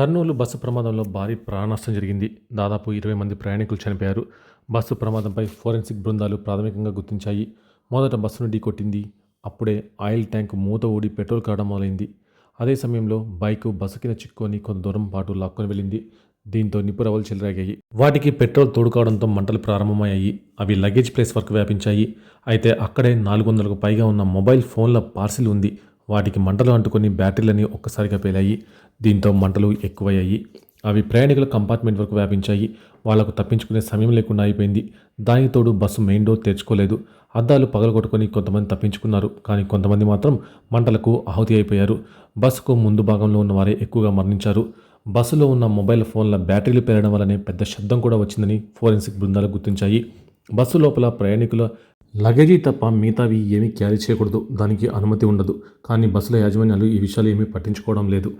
Kurnool bus ప్రమాదంలో భారీ ప్రాణనష్టం జరిగింది. దాదాపు ఇరవై మంది ప్రయాణికులు చనిపోయారు. బస్సు ప్రమాదంపై ఫోరెన్సిక్ బృందాలు ప్రాథమికంగా గుర్తించాయి. మొదట బస్సును ఢీకొట్టింది అప్పుడే ఆయిల్ ట్యాంక్ మూత ఊడి పెట్రోల్ కావడం మొదలైంది. అదే సమయంలో బైకు బస్సు కింద చిక్కుకొని కొంత దూరం పాటు లాక్కొని వెళ్ళింది. దీంతో నిపురవలు చెలరాగాయి. వాటికి పెట్రోల్ తోడుకోవడంతో మంటలు ప్రారంభమయ్యాయి. అవి లగేజ్ ప్లేస్ వరకు వ్యాపించాయి. అయితే అక్కడే నాలుగు వందలకు పైగా ఉన్న మొబైల్ ఫోన్ల పార్సిల్ ఉంది. వాటికి మంటలు అంటుకొని బ్యాటరీలని ఒక్కసారిగా పేలాయి. దీంతో మంటలు ఎక్కువయ్యాయి. అవి ప్రయాణికుల కంపార్ట్మెంట్ వరకు వ్యాపించాయి. వాళ్ళకు తప్పించుకునే సమయం లేకుండా అయిపోయింది. దానికి తోడు బస్సు మెయిన్ డోర్ తెరుచుకోలేదు. అద్దాలు పగలగొట్టుకొని కొంతమంది తప్పించుకున్నారు. కానీ కొంతమంది మాత్రం మంటలకు ఆహుతి అయిపోయారు. బస్సుకు ముందు భాగంలో ఉన్న వారే ఎక్కువగా మరణించారు. బస్సులో ఉన్న మొబైల్ ఫోన్ల బ్యాటరీలు పెరగడం వల్లనే పెద్ద శబ్దం కూడా వచ్చిందని ఫోరెన్సిక్ బృందాలు గుర్తించాయి. బస్సు లోపల ప్రయాణికుల లగేజీ తప్ప మిగతావి ఏమీ క్యారీ చేయకూడదు. దానికి అనుమతి ఉండదు. కానీ బస్సుల యాజమాన్యాలు ఈ విషయాలు ఏమీ పట్టించుకోవడం లేదు.